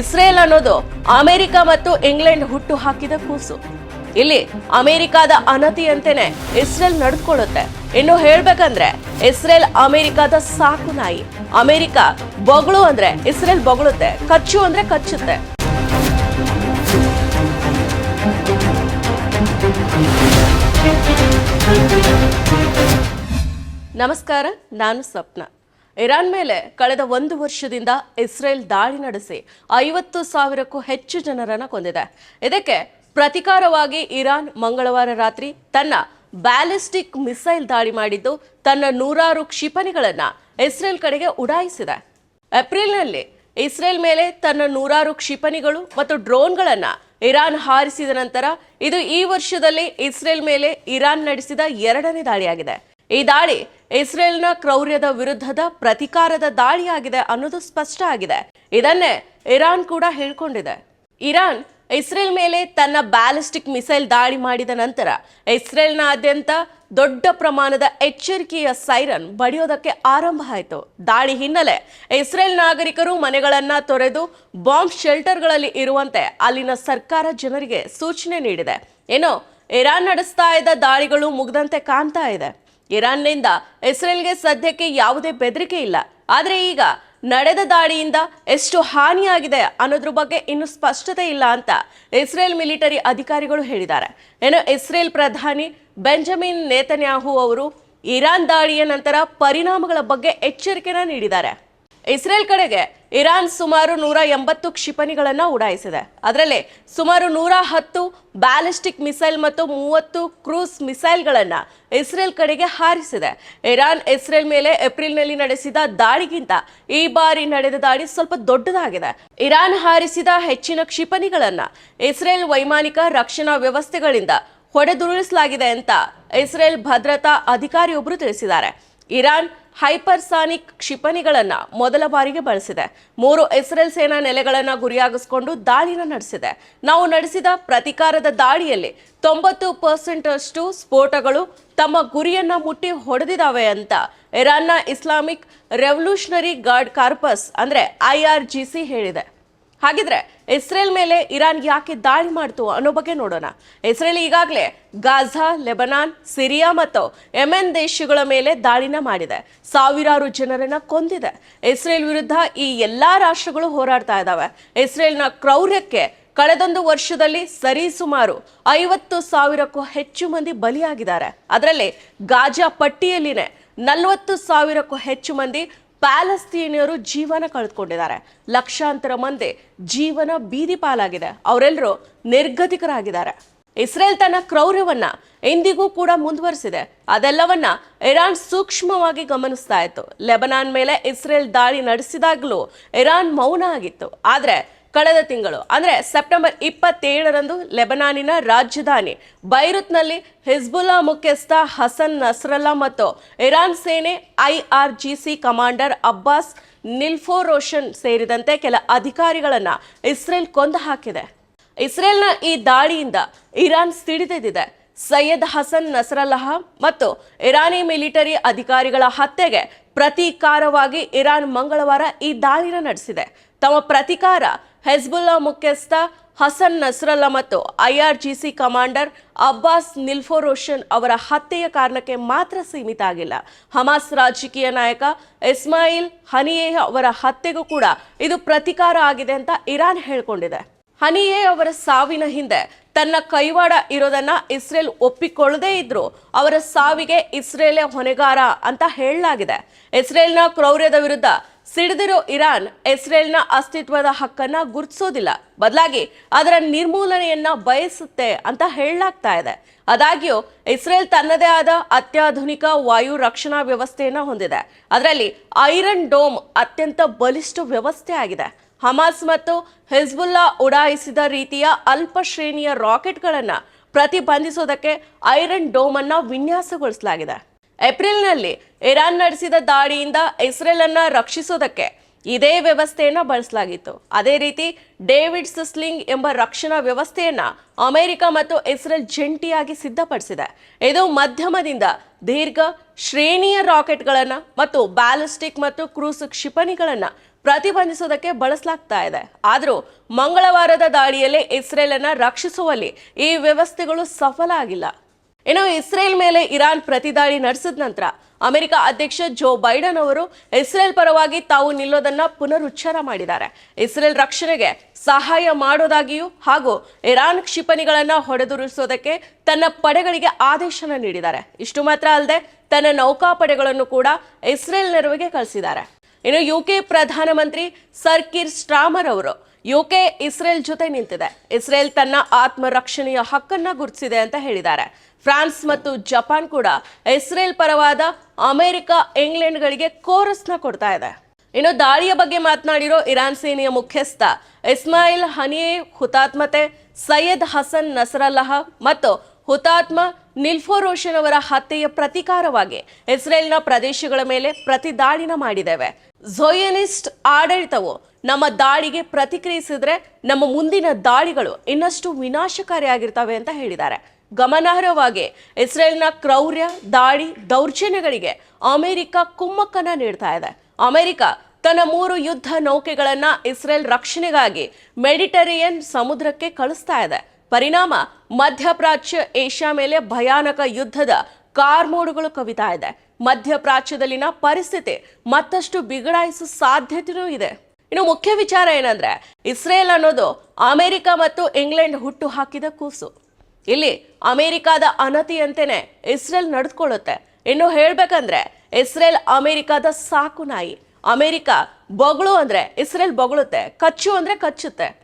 Israel ಅನ್ನೋದು America ಮತ್ತು England ಹುಟ್ಟು ಹಾಕಿದ ಕೂಸು. ಇಲ್ಲಿ ಅಮೆರಿಕಾದ ಅನತಿಯಂತೆನೆ ಇಸ್ರೇಲ್ ನಡೆದುಕೊಳ್ಳುತ್ತೆ ಇನ್ನು ಹೇಳ್ಬೇಕಂದ್ರೆ ಇಸ್ರೇಲ್ ಅಮೆರಿಕಾದ ಸಾಕು ನಾಯಿ. ಅಮೆರಿಕ ಬೊಗಳು ಅಂದ್ರೆ ಇಸ್ರೇಲ್ ಬೊಗಳುತ್ತೆ. ಕಚ್ಚು ಅಂದ್ರೆ ಕಚ್ಚುತ್ತೆ. ನಮಸ್ಕಾರ, ನಾನು ಸ್ವಪ್ನ. ಇರಾನ್ ಮೇಲೆ ಕಳೆದ ಒಂದು ವರ್ಷದಿಂದ ಇಸ್ರೇಲ್ ದಾಳಿ ನಡೆಸಿ ಐವತ್ತು ಸಾವಿರಕ್ಕೂ ಹೆಚ್ಚು ಜನರನ್ನು ಕೊಂದಿದೆ. ಇದಕ್ಕೆ ಪ್ರತಿಕಾರವಾಗಿ ಇರಾನ್ ಮಂಗಳವಾರ ರಾತ್ರಿ ತನ್ನ ಬ್ಯಾಲಿಸ್ಟಿಕ್ ಮಿಸೈಲ್ ದಾಳಿ ಮಾಡಿದ್ದು ತನ್ನ ನೂರಾರು ಕ್ಷಿಪಣಿಗಳನ್ನು ಇಸ್ರೇಲ್ ಕಡೆಗೆ ಉಡಾಯಿಸಿದೆ. ಏಪ್ರಿಲ್ನಲ್ಲಿ ಇಸ್ರೇಲ್ ಮೇಲೆ ತನ್ನ ನೂರಾರು ಕ್ಷಿಪಣಿಗಳು ಮತ್ತು ಡ್ರೋನ್ಗಳನ್ನು ಇರಾನ್ ಹಾರಿಸಿದ ನಂತರ ಇದು ಈ ವರ್ಷದಲ್ಲಿ ಇಸ್ರೇಲ್ ಮೇಲೆ ಇರಾನ್ ನಡೆಸಿದ ಎರಡನೇ ದಾಳಿಯಾಗಿದೆ. ಈ ದಾಳಿ ಇಸ್ರೇಲ್ನ ಕ್ರೌರ್ಯದ ವಿರುದ್ಧದ ಪ್ರತಿಕಾರದ ದಾಳಿಯಾಗಿದೆ ಅನ್ನೋದು ಸ್ಪಷ್ಟ ಆಗಿದೆ. ಇದನ್ನೇ ಇರಾನ್ ಕೂಡ ಹೇಳ್ಕೊಂಡಿದೆ. ಇರಾನ್ ಇಸ್ರೇಲ್ ಮೇಲೆ ತನ್ನ ಬ್ಯಾಲಿಸ್ಟಿಕ್ ಮಿಸೈಲ್ ದಾಳಿ ಮಾಡಿದ ನಂತರ ಇಸ್ರೇಲ್ನಾದ್ಯಂತ ದೊಡ್ಡ ಪ್ರಮಾಣದ ಎಚ್ಚರಿಕೆಯ ಸೈರನ್ ಬಡಿಯೋದಕ್ಕೆ ಆರಂಭ ಆಯಿತು. ದಾಳಿ ಹಿನ್ನೆಲೆ ಇಸ್ರೇಲ್ ನಾಗರಿಕರು ಮನೆಗಳನ್ನು ತೊರೆದು ಬಾಂಬ್ ಶೆಲ್ಟರ್ಗಳಲ್ಲಿ ಇರುವಂತೆ ಅಲ್ಲಿನ ಸರ್ಕಾರ ಜನರಿಗೆ ಸೂಚನೆ ನೀಡಿದೆ. ಏನೋ ಇರಾನ್ ನಡೆಸ್ತಾ ಇದ್ದ ದಾಳಿಗಳು ಮುಗ್ದಂತೆ ಕಾಣ್ತಾ ಇದೆ. ಇರಾನ್ನಿಂದ ಇಸ್ರೇಲ್ಗೆ ಸದ್ಯಕ್ಕೆ ಯಾವುದೇ ಬೆದರಿಕೆ ಇಲ್ಲ. ಆದರೆ ಈಗ ನಡೆದ ದಾಳಿಯಿಂದ ಎಷ್ಟು ಹಾನಿಯಾಗಿದೆ ಅನ್ನೋದ್ರ ಬಗ್ಗೆ ಇನ್ನು ಸ್ಪಷ್ಟತೆ ಇಲ್ಲ ಅಂತ ಇಸ್ರೇಲ್ ಮಿಲಿಟರಿ ಅಧಿಕಾರಿಗಳು ಹೇಳಿದ್ದಾರೆ. ಏನು ಇಸ್ರೇಲ್ ಪ್ರಧಾನಿ ಬೆಂಜಮಿನ್ ನೇತನ್ಯಾಹು ಅವರು ಇರಾನ್ ದಾಳಿಯ ನಂತರ ಪರಿಣಾಮಗಳ ಬಗ್ಗೆ ಎಚ್ಚರಿಕೆನ ನೀಡಿದ್ದಾರೆ. ಇಸ್ರೇಲ್ ಕಡೆಗೆ ಇರಾನ್ ಸುಮಾರು ನೂರ ಎಂಬತ್ತು ಕ್ಷಿಪಣಿಗಳನ್ನು ಉಡಾಯಿಸಿದೆ. ಅದರಲ್ಲಿ ಸುಮಾರು ನೂರ ಹತ್ತು ಬ್ಯಾಲಿಸ್ಟಿಕ್ ಮಿಸೈಲ್ ಮತ್ತು ಮೂವತ್ತು ಕ್ರೂಸ್ ಮಿಸೈಲ್ಗಳನ್ನು ಇಸ್ರೇಲ್ ಕಡೆಗೆ ಹಾರಿಸಿದೆ. ಇರಾನ್ ಇಸ್ರೇಲ್ ಮೇಲೆ ಏಪ್ರಿಲ್ನಲ್ಲಿ ನಡೆಸಿದ ದಾಳಿಗಿಂತ ಈ ಬಾರಿ ನಡೆದ ದಾಳಿ ಸ್ವಲ್ಪ ದೊಡ್ಡದಾಗಿದೆ. ಇರಾನ್ ಹಾರಿಸಿದ ಹೆಚ್ಚಿನ ಕ್ಷಿಪಣಿಗಳನ್ನು ಇಸ್ರೇಲ್ ವೈಮಾನಿಕ ರಕ್ಷಣಾ ವ್ಯವಸ್ಥೆಗಳಿಂದ ಹೊಡೆದುರುಳಿಸಲಾಗಿದೆ ಅಂತ ಇಸ್ರೇಲ್ ಭದ್ರತಾ ಅಧಿಕಾರಿಯೊಬ್ಬರು ತಿಳಿಸಿದ್ದಾರೆ. ಇರಾನ್ ಹೈಪರ್ಸಾನಿಕ್ ಕ್ಷಿಪಣಿಗಳನ್ನು ಮೊದಲ ಬಾರಿಗೆ ಬಳಸಿದೆ. ಮೂರು ಇಸ್ರೇಲ್ ಸೇನಾ ನೆಲೆಗಳನ್ನು ಗುರಿಯಾಗಿಸಿಕೊಂಡು ದಾಳಿನ ನಡೆಸಿದೆ. ನಾವು ನಡೆಸಿದ ಪ್ರತಿಕಾರದ ದಾಳಿಯಲ್ಲಿ ತೊಂಬತ್ತು ಪರ್ಸೆಂಟ್ ಅಷ್ಟು ಸ್ಫೋಟಗಳು ತಮ್ಮ ಗುರಿಯನ್ನು ಮುಟ್ಟಿ ಹೊಡೆದಿದ್ದಾವೆ ಅಂತ ಇರಾನ್ನ ಇಸ್ಲಾಮಿಕ್ ರೆವಲ್ಯೂಷನರಿ ಗಾರ್ಡ್ ಕಾರ್ಪಸ್ ಅಂದ್ರೆ ಐಆರ್ಜಿಸಿ ಹೇಳಿದೆ. ಹಾಗಿದ್ರೆ ಇಸ್ರೇಲ್ ಮೇಲೆ ಇರಾನ್ ಯಾಕೆ ದಾಳಿ ಮಾಡ್ತು ಅನ್ನೋ ಬಗ್ಗೆ ನೋಡೋಣ. ಇಸ್ರೇಲ್ ಈಗಾಗಲೇ ಗಾಝಾ ಲೆಬನಾನ್, ಸಿರಿಯಾ ಮತ್ತು ಯೆಮೆನ್ ದೇಶಗಳ ಮೇಲೆ ದಾಳಿನ ಮಾಡಿದೆ. ಸಾವಿರಾರು ಜನರನ್ನ ಕೊಂದಿದೆ. ಇಸ್ರೇಲ್ ವಿರುದ್ಧ ಈ ಎಲ್ಲಾ ರಾಷ್ಟ್ರಗಳು ಹೋರಾಡ್ತಾ ಇದ್ದಾವೆ ಇಸ್ರೇಲ್ನ ಕ್ರೌರ್ಯಕ್ಕೆ ಕಳೆದೊಂದು ವರ್ಷದಲ್ಲಿ ಸರಿ ಸುಮಾರು ಐವತ್ತು ಸಾವಿರಕ್ಕೂ ಹೆಚ್ಚು ಮಂದಿ ಬಲಿಯಾಗಿದ್ದಾರೆ. ಅದರಲ್ಲಿ ಗಾಜಾ ಪಟ್ಟಿಯಲ್ಲಿನೇ ನಲವತ್ತು ಸಾವಿರಕ್ಕೂ ಹೆಚ್ಚು ಮಂದಿ ಪ್ಯಾಲೆಸ್ತೀನಿಯರು ಜೀವನ ಕಳೆದುಕೊಂಡಿದ್ದಾರೆ. ಲಕ್ಷಾಂತರ ಮಂದಿ ಜೀವನ ಬೀದಿ ಪಾಲಾಗಿದೆ. ಅವರೆಲ್ಲರೂ ನಿರ್ಗತಿಕರಾಗಿದ್ದಾರೆ. ಇಸ್ರೇಲ್ ತನ್ನ ಕ್ರೌರ್ಯವನ್ನ ಎಂದಿಗೂ ಕೂಡ ಮುಂದುವರಿಸಿದೆ. ಅದೆಲ್ಲವನ್ನ ಇರಾನ್ ಸೂಕ್ಷ್ಮವಾಗಿ ಗಮನಿಸ್ತಾ ಇತ್ತು. ಲೆಬನಾನ್ ಮೇಲೆ ಇಸ್ರೇಲ್ ದಾಳಿ ನಡೆಸಿದಾಗಲೂ ಇರಾನ್ ಮೌನ ಆಗಿತ್ತು. ಆದ್ರೆ ಕಳೆದ ತಿಂಗಳು, ಅಂದರೆ ಸೆಪ್ಟೆಂಬರ್ ಇಪ್ಪತ್ತೇಳರಂದು ಲೆಬನಾನಿನ ರಾಜಧಾನಿ ಬೈರುತ್ನಲ್ಲಿ ಹಿಜ್ಬುಲ್ಲಾ ಮುಖ್ಯಸ್ಥ ಹಸನ್ ನಸ್ರಲ್ಲಾ ಮತ್ತು ಇರಾನ್ ಸೇನೆ ಐಆರ್ಜಿಸಿ ಕಮಾಂಡರ್ ಅಬ್ಬಾಸ್ ನಿಲ್ಫೋರೋಷನ್ ಸೇರಿದಂತೆ ಕೆಲ ಅಧಿಕಾರಿಗಳನ್ನು ಇಸ್ರೇಲ್ ಕೊಂದು ಹಾಕಿದೆ. ಇಸ್ರೇಲ್ನ ಈ ದಾಳಿಯಿಂದ ಇರಾನ್ ಸಿಡಿದೆದಿದೆ ಸೈಯದ್ ಹಸನ್ ನಸ್ರಲ್ಲಾ ಮತ್ತು ಇರಾನಿ ಮಿಲಿಟರಿ ಅಧಿಕಾರಿಗಳ ಹತ್ಯೆಗೆ ಪ್ರತೀಕಾರವಾಗಿ ಇರಾನ್ ಮಂಗಳವಾರ ಈ ದಾಳಿನ ನಡೆಸಿದೆ. ತಮ್ಮ ಪ್ರತಿಕಾರ ಹೆಜ್ಬುಲ್ಲಾ ಮುಖ್ಯಸ್ಥ ಹಸನ್ ನಸ್ರಲ್ಲಾ ಮತ್ತು ಐಆರ್ಜಿಸಿ ಕಮಾಂಡರ್ ಅಬ್ಬಾಸ್ ನಿಲ್ಫೋರೋಷನ್ ಅವರ ಹತ್ಯೆಯ ಕಾರಣಕ್ಕೆ ಮಾತ್ರ ಸೀಮಿತ ಆಗಿಲ್ಲ. ಹಮಾಸ್ ರಾಜಕೀಯ ನಾಯಕ ಇಸ್ಮಾಯಿಲ್ ಹನಿಯೇ ಅವರ ಹತ್ಯೆಗೂ ಕೂಡ ಇದು ಪ್ರತಿಕಾರ ಆಗಿದೆ ಅಂತ ಇರಾನ್ ಹೇಳಿಕೊಂಡಿದೆ. ಹನಿಯೇ ಅವರ ಸಾವಿನ ಹಿಂದೆ ತನ್ನ ಕೈವಾಡ ಇರೋದನ್ನ ಇಸ್ರೇಲ್ ಒಪ್ಪಿಕೊಳ್ಳದೇ ಇದ್ರು ಅವರ ಸಾವಿಗೆ ಇಸ್ರೇಲೇ ಹೊಣೆಗಾರ ಅಂತ ಹೇಳಲಾಗಿದೆ. ಇಸ್ರೇಲ್ನ ಕ್ರೌರ್ಯದ ವಿರುದ್ಧ ಸಿಡಿದಿರೋ ಇರಾನ್, ಇಸ್ರೇಲ್ನ ಅಸ್ತಿತ್ವದ ಹಕ್ಕನ್ನ ಗುರುತಿಸೋದಿಲ್ಲ. ಬದಲಾಗಿ ಅದರ ನಿರ್ಮೂಲನೆಯನ್ನ ಬಯಸುತ್ತೆ ಅಂತ ಹೇಳಲಾಗ್ತಾ ಇದೆ. ಆದಾಗ್ಯೂ, ಇಸ್ರೇಲ್ ತನ್ನದೇ ಆದ ಅತ್ಯಾಧುನಿಕ ವಾಯು ರಕ್ಷಣಾ ವ್ಯವಸ್ಥೆಯನ್ನ ಹೊಂದಿದೆ. ಅದರಲ್ಲಿ ಐರನ್ ಡೋಮ್ ಅತ್ಯಂತ ಬಲಿಷ್ಠ ವ್ಯವಸ್ಥೆ ಆಗಿದೆ. ಹಮಾಸ್ ಮತ್ತು ಹಿಜ್ಬುಲ್ಲಾ ಉಡಾಯಿಸಿದ ರೀತಿಯ ಅಲ್ಪ ಶ್ರೇಣಿಯ ರಾಕೆಟ್ಗಳನ್ನು ಪ್ರತಿಬಂಧಿಸೋದಕ್ಕೆ ಐರನ್ ಡೋಮ್ ಅನ್ನ ವಿನ್ಯಾಸಗೊಳಿಸಲಾಗಿದೆ. ಏಪ್ರಿಲ್ನಲ್ಲಿ ಇರಾನ್ ನಡೆಸಿದ ದಾಳಿಯಿಂದ ಇಸ್ರೇಲ್ ಅನ್ನ ರಕ್ಷಿಸೋದಕ್ಕೆ ಇದೇ ವ್ಯವಸ್ಥೆಯನ್ನ ಬಳಸಲಾಗಿತ್ತು. ಅದೇ ರೀತಿ ಡೇವಿಡ್ ಸಿಸ್ಲಿಂಗ್ ಎಂಬ ರಕ್ಷಣಾ ವ್ಯವಸ್ಥೆಯನ್ನ ಅಮೆರಿಕ ಮತ್ತು ಇಸ್ರೇಲ್ ಜಂಟಿಯಾಗಿ ಸಿದ್ಧಪಡಿಸಿದೆ. ಇದು ಮಧ್ಯಮದಿಂದ ದೀರ್ಘ ಶ್ರೇಣಿಯ ರಾಕೆಟ್ಗಳನ್ನು ಮತ್ತು ಬ್ಯಾಲಿಸ್ಟಿಕ್ ಮತ್ತು ಕ್ರೂಸ್ ಕ್ಷಿಪಣಿಗಳನ್ನು ಪ್ರತಿಬಂಧಿಸೋದಕ್ಕೆ ಬಳಸಲಾಗ್ತಾ ಇದೆ. ಆದರೂ ಮಂಗಳವಾರದ ದಾಳಿಯಲ್ಲಿ ಇಸ್ರೇಲ್ ಅನ್ನ ರಕ್ಷಿಸುವಲ್ಲಿ ಈ ವ್ಯವಸ್ಥೆಗಳು ಸಫಲ ಆಗಿಲ್ಲ. ಇನ್ನು ಇಸ್ರೇಲ್ ಮೇಲೆ ಇರಾನ್ ಪ್ರತಿದಾಳಿ ನಡೆಸಿದ ನಂತರ ಅಮೆರಿಕ ಅಧ್ಯಕ್ಷ ಜೋ ಬೈಡನ್ ಅವರು ಇಸ್ರೇಲ್ ಪರವಾಗಿ ತಾವು ನಿಲ್ಲೋದನ್ನ ಪುನರುಚ್ಚಾರ ಮಾಡಿದ್ದಾರೆ. ಇಸ್ರೇಲ್ ರಕ್ಷಣೆಗೆ ಸಹಾಯ ಮಾಡೋದಾಗಿಯೂ ಹಾಗೂ ಇರಾನ್ ಕ್ಷಿಪಣಿಗಳನ್ನ ಹೊಡೆದುರಿಸೋದಕ್ಕೆ ತನ್ನ ಪಡೆಗಳಿಗೆ ಆದೇಶನ ನೀಡಿದ್ದಾರೆ. ಇಷ್ಟು ಮಾತ್ರ ಅಲ್ಲದೆ ತನ್ನ ನೌಕಾಪಡೆಗಳನ್ನು ಕೂಡ ಇಸ್ರೇಲ್ ನೆರವಿಗೆ ಕಳಿಸಿದ್ದಾರೆ. ಇನ್ನು ಯುಕೆ ಪ್ರಧಾನಮಂತ್ರಿ ಸರ್ಕಿರ್ ಸ್ಟ್ರಾಮರ್ ಅವರು ಯುಕೆ ಇಸ್ರೇಲ್ ಜೊತೆ ನಿಂತಿದೆ. ಇಸ್ರೇಲ್ ತನ್ನ ಆತ್ಮರಕ್ಷಣೆಯ ಹಕ್ಕನ್ನ ಗುರುತಿಸಿದೆ ಅಂತ ಹೇಳಿದ್ದಾರೆ. ಫ್ರಾನ್ಸ್ ಮತ್ತು ಜಪಾನ್ ಕೂಡ ಇಸ್ರೇಲ್ ಪರವಾದ ಅಮೆರಿಕ, ಇಂಗ್ಲೆಂಡ್ಗಳಿಗೆ ಕೋರಸ್ನ ಕೊಡ್ತಾ ಇದೆ. ಇನ್ನು ದಾಳಿಯ ಬಗ್ಗೆ ಮಾತನಾಡಿರೋ ಇರಾನ್ ಸೇನೆಯ ಮುಖ್ಯಸ್ಥ ಇಸ್ಮಾಯಿಲ್ ಹನಿಯೇ ಹುತಾತ್ಮತೆ, ಸೈಯದ್ ಹಸನ್ ನಸರಲ್ಲಹ ಮತ್ತು ಹುತಾತ್ಮ ನಿಲ್ಫೋರೋಷನ್ ಅವರ ಹತ್ಯೆಯ ಪ್ರತೀಕಾರವಾಗಿ ಇಸ್ರೇಲ್ನ ಪ್ರದೇಶಗಳ ಮೇಲೆ ಪ್ರತಿದಾಳಿನ ಮಾಡಿದ್ದೇವೆ. ಝೋಯನಿಸ್ಟ್ ಆಡಳಿತವು ನಮ್ಮ ದಾಳಿಗೆ ಪ್ರತಿಕ್ರಿಯಿಸಿದ್ರೆ ನಮ್ಮ ಮುಂದಿನ ದಾಳಿಗಳು ಇನ್ನಷ್ಟು ವಿನಾಶಕಾರಿಯಾಗಿರ್ತವೆ ಅಂತ ಹೇಳಿದ್ದಾರೆ. ಗಮನಾರ್ಹವಾಗಿ ಇಸ್ರೇಲ್ನ ಕ್ರೌರ್ಯ, ದಾಳಿ, ದೌರ್ಜನ್ಯಗಳಿಗೆ ಅಮೆರಿಕ ಕುಮ್ಮಕ್ಕನ್ನ ನೀಡ್ತಾ ಇದೆ. ಅಮೆರಿಕ ತನ್ನ ಮೂರು ಯುದ್ಧ ನೌಕೆಗಳನ್ನು ಇಸ್ರೇಲ್ ರಕ್ಷಣೆಗಾಗಿ ಮೆಡಿಟರೇನಿಯನ್ ಸಮುದ್ರಕ್ಕೆ ಕಳಿಸ್ತಾ ಇದೆ. ಪರಿಣಾಮ ಮಧ್ಯಪ್ರಾಚ್ಯ ಏಷ್ಯಾ ಮೇಲೆ ಭಯಾನಕ ಯುದ್ಧದ ಕಾರ್ಮೋಡುಗಳು ಕವಿತಾ ಇದೆ. ಮಧ್ಯಪ್ರಾಚ್ಯದಲ್ಲಿನ ಪರಿಸ್ಥಿತಿ ಮತ್ತಷ್ಟು ಬಿಗಡಾಯಿಸುವ ಸಾಧ್ಯತೆಯೂ ಇದೆ. ಇನ್ನು ಮುಖ್ಯ ವಿಚಾರ ಏನಂದ್ರೆ, ಇಸ್ರೇಲ್ ಅನ್ನೋದು ಅಮೆರಿಕ ಮತ್ತು ಇಂಗ್ಲೆಂಡ್ ಹುಟ್ಟು ಹಾಕಿದ ಕೂಸು. ಇಲ್ಲಿ ಅಮೆರಿಕಾದ ಅನತಿಯಂತೆನೆ ಇಸ್ರೇಲ್ ನಡೆದುಕೊಳ್ಳುತ್ತೆ ಇನ್ನು ಹೇಳ್ಬೇಕಂದ್ರೆ, ಇಸ್ರೇಲ್ ಅಮೆರಿಕಾದ ಸಾಕು ನಾಯಿ. ಅಮೆರಿಕ ಬೊಗಳು ಅಂದ್ರೆ ಇಸ್ರೇಲ್ ಬೊಗಳುತ್ತೆ, ಕಚ್ಚು ಅಂದ್ರೆ ಕಚ್ಚುತ್ತೆ.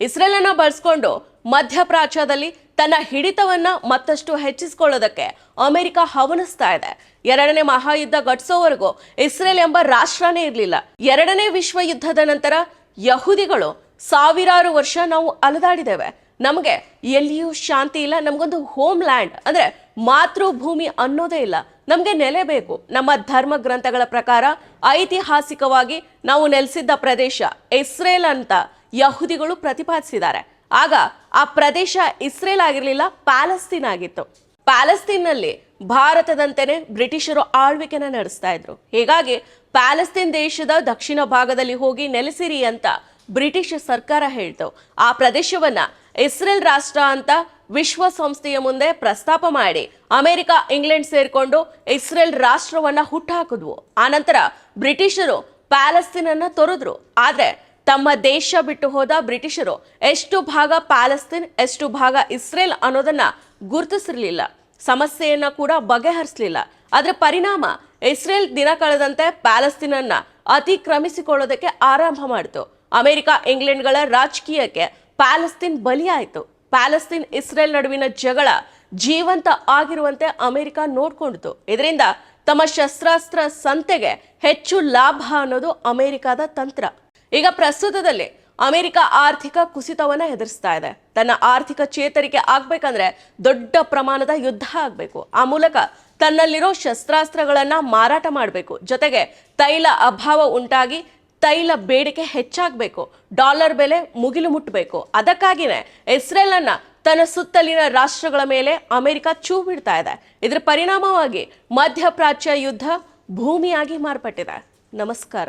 ಇಸ್ರೇಲ್ ಅನ್ನ ಬಳಸ್ಕೊಂಡು ಮಧ್ಯಪ್ರಾಚ್ಯದಲ್ಲಿ ತನ್ನ ಹಿಡಿತವನ್ನ ಮತ್ತಷ್ಟು ಹೆಚ್ಚಿಸಿಕೊಳ್ಳೋದಕ್ಕೆ ಅಮೆರಿಕ ಹವನಿಸ್ತಾ ಇದೆ. ಎರಡನೇ ಮಹಾಯುದ್ಧ ಘಟಿಸೋವರೆಗೂ ಇಸ್ರೇಲ್ ಎಂಬ ರಾಷ್ಟ್ರನೇ ಇರಲಿಲ್ಲ. ಎರಡನೇ ವಿಶ್ವ ಯುದ್ಧದ ನಂತರ ಯಹೂದಿಗಳು ಸಾವಿರಾರು ವರ್ಷ ನಾವು ಅಲೆದಾಡಿದ್ದೇವೆ. ನಮಗೆ ಎಲ್ಲಿಯೂ ಶಾಂತಿ ಇಲ್ಲ. ನಮಗೊಂದು ಹೋಮ್ ಲ್ಯಾಂಡ್ ಅಂದ್ರೆ ಮಾತೃಭೂಮಿ ಅನ್ನೋದೇ ಇಲ್ಲ. ನಮಗೆ ನೆಲೆ ಬೇಕು. ನಮ್ಮ ಧರ್ಮ ಗ್ರಂಥಗಳ ಪ್ರಕಾರ ಐತಿಹಾಸಿಕವಾಗಿ ನಾವು ನೆಲೆಸಿದ್ದ ಪ್ರದೇಶ ಇಸ್ರೇಲ್ ಅಂತ ಯಹೂದಿಗಳು ಪ್ರತಿಪಾದಿಸಿದ್ದಾರೆ. ಆಗ ಆ ಪ್ರದೇಶ ಇಸ್ರೇಲ್ ಆಗಿರಲಿಲ್ಲ, ಪ್ಯಾಲೆಸ್ತೀನ್ ಆಗಿತ್ತು. ಪ್ಯಾಲೆಸ್ತೀನ್ನಲ್ಲಿ ಭಾರತದಂತೆಯೇ ಬ್ರಿಟಿಷರು ಆಳ್ವಿಕೆನ ನಡೆಸ್ತಾ ಇದ್ರು. ಹೀಗಾಗಿ ಪ್ಯಾಲೆಸ್ತೀನ್ ದೇಶದ ದಕ್ಷಿಣ ಭಾಗದಲ್ಲಿ ಹೋಗಿ ನೆಲೆಸಿರಿ ಅಂತ ಬ್ರಿಟಿಷ್ ಸರ್ಕಾರ ಹೇಳ್ತು. ಆ ಪ್ರದೇಶವನ್ನ ಇಸ್ರೇಲ್ ರಾಷ್ಟ್ರ ಅಂತ ವಿಶ್ವಸಂಸ್ಥೆಯ ಮುಂದೆ ಪ್ರಸ್ತಾಪ ಮಾಡಿ, ಅಮೆರಿಕ, ಇಂಗ್ಲೆಂಡ್ ಸೇರ್ಕೊಂಡು ಇಸ್ರೇಲ್ ರಾಷ್ಟ್ರವನ್ನ ಆ ಆನಂತರ ಬ್ರಿಟಿಷರು ಪ್ಯಾಲೆಸ್ತೀನ್ ಅನ್ನ ತೊರೆದ್ರು. ಆದ್ರೆ ತಮ್ಮ ದೇಶ ಬಿಟ್ಟು ಹೋದ ಬ್ರಿಟಿಷರು ಎಷ್ಟು ಭಾಗ ಪ್ಯಾಲೆಸ್ತೀನ್, ಎಷ್ಟು ಭಾಗ ಇಸ್ರೇಲ್ ಅನ್ನೋದನ್ನ ಗುರುತಿಸಿರಲಿಲ್ಲ. ಸಮಸ್ಯೆಯನ್ನ ಕೂಡ ಬಗೆಹರಿಸಲಿಲ್ಲ. ಅದರ ಪರಿಣಾಮ ಇಸ್ರೇಲ್ ದಿನ ಕಳೆದಂತೆ ಪ್ಯಾಲೆಸ್ತೀನನ್ನ ಅತಿಕ್ರಮಿಸಿಕೊಳ್ಳೋದಕ್ಕೆ ಆರಂಭ ಮಾಡಿತು. ಅಮೆರಿಕ, ಇಂಗ್ಲೆಂಡ್ಗಳ ರಾಜಕೀಯಕ್ಕೆ ಪ್ಯಾಲೆಸ್ತೀನ್ ಬಲಿಯಾಯಿತು. ಪ್ಯಾಲೆಸ್ತೀನ್, ಇಸ್ರೇಲ್ ನಡುವಿನ ಜಗಳ ಜೀವಂತ ಆಗಿರುವಂತೆ ಅಮೆರಿಕ ನೋಡ್ಕೊಂಡಿತು. ಇದರಿಂದ ತಮ್ಮ ಶಸ್ತ್ರಾಸ್ತ್ರ ಸಂತೆಗೆ ಹೆಚ್ಚು ಲಾಭ ಅನ್ನೋದು ಅಮೆರಿಕದ ತಂತ್ರ. ಈಗ ಪ್ರಸ್ತುತದಲ್ಲಿ ಅಮೆರಿಕ ಆರ್ಥಿಕ ಕುಸಿತವನ್ನ ಎದುರಿಸ್ತಾ ಇದೆ. ತನ್ನ ಆರ್ಥಿಕ ಚೇತರಿಕೆ ಆಗ್ಬೇಕಂದ್ರೆ ದೊಡ್ಡ ಪ್ರಮಾಣದ ಯುದ್ಧ ಆಗ್ಬೇಕು. ಆ ಮೂಲಕ ತನ್ನಲ್ಲಿರೋ ಶಸ್ತ್ರಾಸ್ತ್ರಗಳನ್ನ ಮಾರಾಟ ಮಾಡಬೇಕು. ಜೊತೆಗೆ ತೈಲ ಅಭಾವ ಉಂಟಾಗಿ ತೈಲ ಬೇಡಿಕೆ ಹೆಚ್ಚಾಗಬೇಕು. ಡಾಲರ್ ಬೆಲೆ ಮುಗಿಲು ಮುಟ್ಟಬೇಕು ಅದಕ್ಕಾಗಿನೇ ಇಸ್ರೇಲ್ ಅನ್ನ ತನ್ನ ಸುತ್ತಲಿನ ರಾಷ್ಟ್ರಗಳ ಮೇಲೆ ಅಮೆರಿಕ ಚೂ ಬಿಡ್ತಾ ಇದೆ. ಇದರ ಪರಿಣಾಮವಾಗಿ ಮಧ್ಯಪ್ರಾಚ್ಯ ಯುದ್ಧ ಭೂಮಿಯಾಗಿ ಮಾರ್ಪಟ್ಟಿದೆ. ನಮಸ್ಕಾರ.